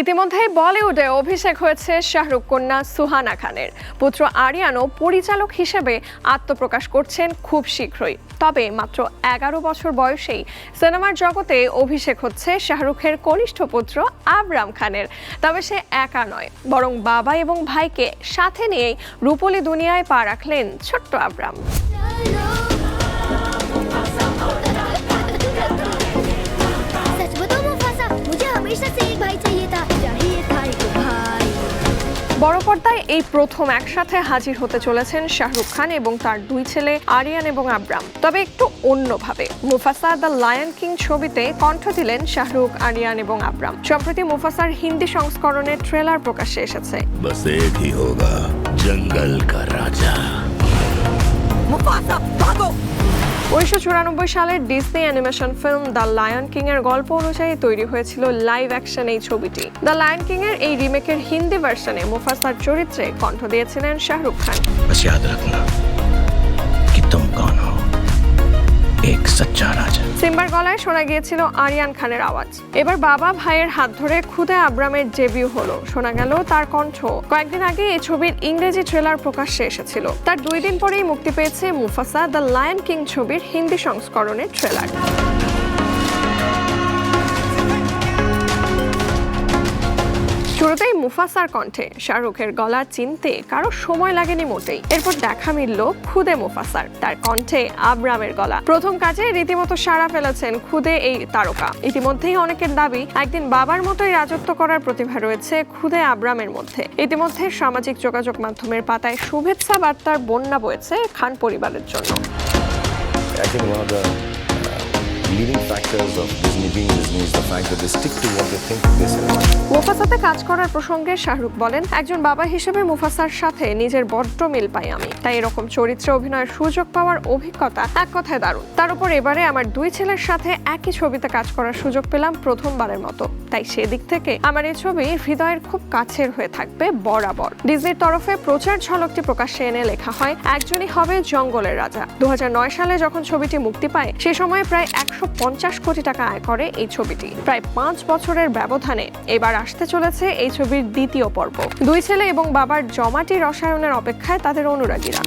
ইতিমধ্যেই বলিউডে অভিষেক হয়েছে শাহরুখ কন্যা সুহানা খানের। পুত্র আরিয়ানও পরিচালক হিসেবে আত্মপ্রকাশ করছেন খুব শীঘ্রই। তবে মাত্র এগারো বছর বয়সেই সিনেমার জগতে অভিষেক হচ্ছে শাহরুখের কনিষ্ঠ পুত্র আবরাম খানের। তবে সে একা নয়, বরং বাবা এবং ভাইকে সাথে নিয়েই রূপলী দুনিয়ায় পা রাখলেন ছোট্ট আবরাম। বড় পর্দায় এই প্রথম একসাথে হাজির হতে চলেছেন শাহরুখ খান এবং তার দুই ছেলে আরিয়ান এবং আব্রাম। তবে একটু অন্যভাবে মুফাসা দ্য লায়ন কিং ছবিতে কণ্ঠ দিলেন শাহরুখ, আরিয়ান এবং আব্রাম। সম্প্রতি মুফাসার হিন্দি সংস্করণের ট্রেলার প্রকাশ্যে এসেছে। জঙ্গল কা রাজা। উনিশশো চুরানব্বই সালের Disney animation film the lion king এর গল্প অনুযায়ী তৈরি হয়েছিল লাইভ অ্যাকশন এই ছবিটি। দ্য লায়ন কিং এর এই রিমেকের হিন্দি ভার্সনে মুফাসার চরিত্রে কণ্ঠ দিয়েছিলেন শাহরুখ খান। সিম্বার গলায় শোনা গিয়েছিল আরিয়ান খানের আওয়াজ। এবার বাবা ভাইয়ের হাত ধরে খুদে আব্রামের ডেবিউ হলো। শোনা গেল তার কণ্ঠ। কয়েকদিন আগে এই ছবির ইংরেজি ট্রেলার প্রকাশ্যে এসেছিল। তার দুই দিন পরেই মুক্তি পেয়েছে মুফাসা দ্য লায়ন কিং ছবির হিন্দি সংস্করণের ট্রেলার শুরুতেই মুফাসার কণ্ঠে শাহরুখের গলা চিনতে কারও সময় লাগেনি মোটেই। এরপর দেখা মিলল খুদে মুফাসার, তার কণ্ঠে আবরামের গলা। প্রথম কাজে রীতিমতো সাড়া ফেলেছেন খুদে এই তারকা। ইতিমধ্যেই অনেকের দাবি, একদিন বাবার মতোই রাজত্ব করার প্রতিভা রয়েছে খুদে আবরামের মধ্যে। ইতিমধ্যে সামাজিক যোগাযোগ মাধ্যমের পাতায় শুভেচ্ছা বার্তার বন্যা বয়েছে খান পরিবারের জন্য। মুফাসাতে কাজ করার প্রসঙ্গে শাহরুখ বলেন, একজন বাবা হিসেবে মুফাসার সাথে নিজের বড্ড মিল পাই আমি। তাই এরকম চরিত্রে অভিনয়ের সুযোগ পাওয়ার অভিজ্ঞতা এক কথায় দারুণ। তার উপর এবারে আমার দুই ছেলের সাথে একই ছবিতে কাজ করার সুযোগ পেলাম প্রথমবারের মতো। তাই সেদিক থেকে আমার এই ছবি হৃদয়ের খুব কাছের হয়ে থাকবে বরাবর। ডিজনির তরফে প্রচার ঝলকটি প্রকাশ্যে এনে লেখা হয়, একজনই হবে জঙ্গলের রাজা। দু হাজার নয় সালে যখন ছবিটি মুক্তি পায়, সে সময় প্রায় একশো কোটি টাকা আয় করে এই ছবিটি। প্রায় পাঁচ বছরের ব্যবধানে এবার আসতে চলেছে এই ছবির দ্বিতীয় পর্ব। দুই ছেলে এবং বাবার জমাটি রসায়নের অপেক্ষায় তাদের অনুরাগীরা।